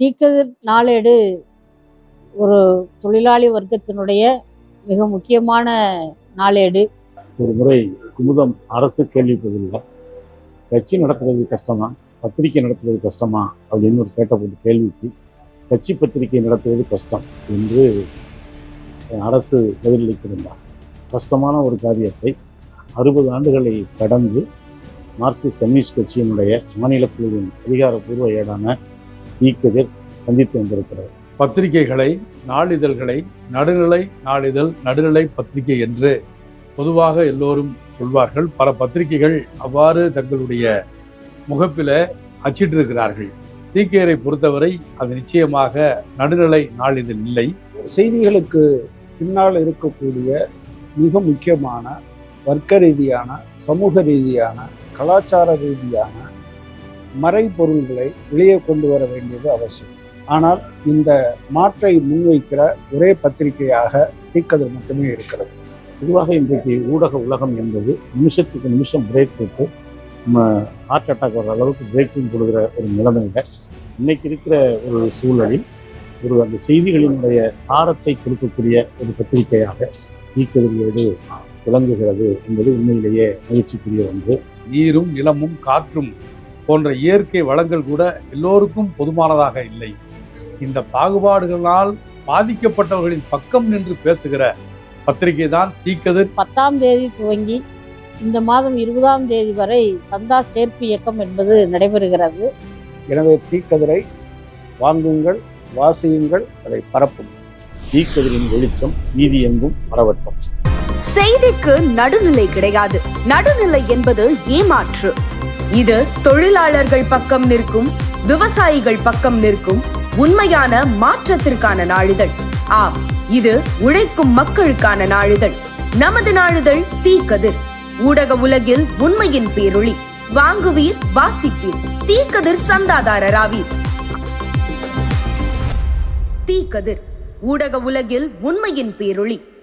தீக்கதிர் நாளேடு ஒரு தொழிலாளி வர்க்கத்தினுடைய மிக முக்கியமான நாளேடு. ஒரு முறை குமுதம் அரசு கேள்விப்பதில்லை கட்சி நடத்துறது கஷ்டமா? பத்திரிக்கை நடத்துவது கஷ்டமா? அப்படின்னு ஒரு கேட்டப்பட்ட கேள்விக்கு கட்சி பத்திரிகை நடத்துவது கஷ்டம் என்று அரசு பதிலளித்திருந்தார் கஷ்டமான ஒரு காரியத்தை அறுபது ஆண்டுகளை கடந்து மார்க்சிஸ்ட் கம்யூனிஸ்ட் கட்சியினுடைய மாநில குழுவின் அதிகாரப்பூர்வ ஏடான ஈக்கதிர் சந்தித்து வந்திருக்கிறார் பத்திரிகைகளை நாளிதழ்களை நடுநிலை நாளிதழ் நடுநிலை பத்திரிகை என்று பொதுவாக எல்லோரும் சொல்வார்கள். பல பத்திரிகைகள் அவ்வாறு தங்களுடைய முகப்பில அச்சிட்டிருக்கிறார்கள். தீக்கையரை பொறுத்தவரை அது நிச்சயமாக நடுநிலை நாளிதழ் இல்லை. செய்திகளுக்கு பின்னால் இருக்கக்கூடிய மிக முக்கியமான வர்க்க ரீதியான சமூக ரீதியான கலாச்சார ரீதியான மறைபொருள்களை வெளியே கொண்டு வர வேண்டியது அவசியம். ஆனால் இந்த மாற்றை முன்வைக்கிற ஒரே பத்திரிகையாக தீக்கதிர் மட்டுமே இருக்கிறது. பொதுவாக இன்றைக்கு ஊடக உலகம் என்பது நிமிஷத்துக்கு நிமிஷம் பிரேக் போட்டு நம்ம ஹார்ட் அட்டாக் வர அளவுக்கு பிரேக்கிங் கொடுக்குற ஒரு நிலைமையில இன்னைக்கு இருக்கிற ஒரு சூழலில் ஒரு அந்த செய்திகளினுடைய சாரத்தை கொடுக்கக்கூடிய ஒரு பத்திரிகையாக ஈக்கதிரியோடு விளங்குகிறது என்பது உண்மையிலேயே மகிழ்ச்சிக்குரிய ஒன்று. நீரும் நிலமும் காற்றும் போன்ற இயற்கை வளங்கள் கூட எல்லோருக்கும் பொதுவானதாக இல்லை. இந்த பாகுபாடுகளால் பாதிக்கப்பட்டவர்களின் பக்கம் நின்று பேசுகிற பத்திரிகை தான் தீக்கதிர் பத்தாம் தேதி துவங்கி இந்த மாதம் இருபதாம் தேதி வரை சந்தா சேர்ப்பு இயக்கம் என்பது நடைபெறுகிறது. எனவே தீக்கதிரை வாங்குங்கள் வாசியுங்கள் அதை பரப்பும். ஈக்கதிரின் வெளிச்சம் வீதி எங்கும் பரவட்டும். செய்திக்கு நடுநிலை கிடையாது. நடுநிலை என்பது ஏமாற்று. இது தொழிலாளர்கள் பக்கம் நிற்கும் விவசாயிகள் பக்கம் நிற்கும் உண்மையான மாற்றத்திற்கான நாளிதழ். ஆம் இது உழைக்கும் மக்களுக்கான நாளிதழ். நமது நாளிதழ் தீக்கதிர். ஊடக உலகில் உண்மையின் பேரொளி. வாங்குவீர் வாசிப்பீர். தீக்கதிர் சந்தாதாரராவீர் தீக்கதிர். ஊடக உலகில் உண்மையின் பேரொளி.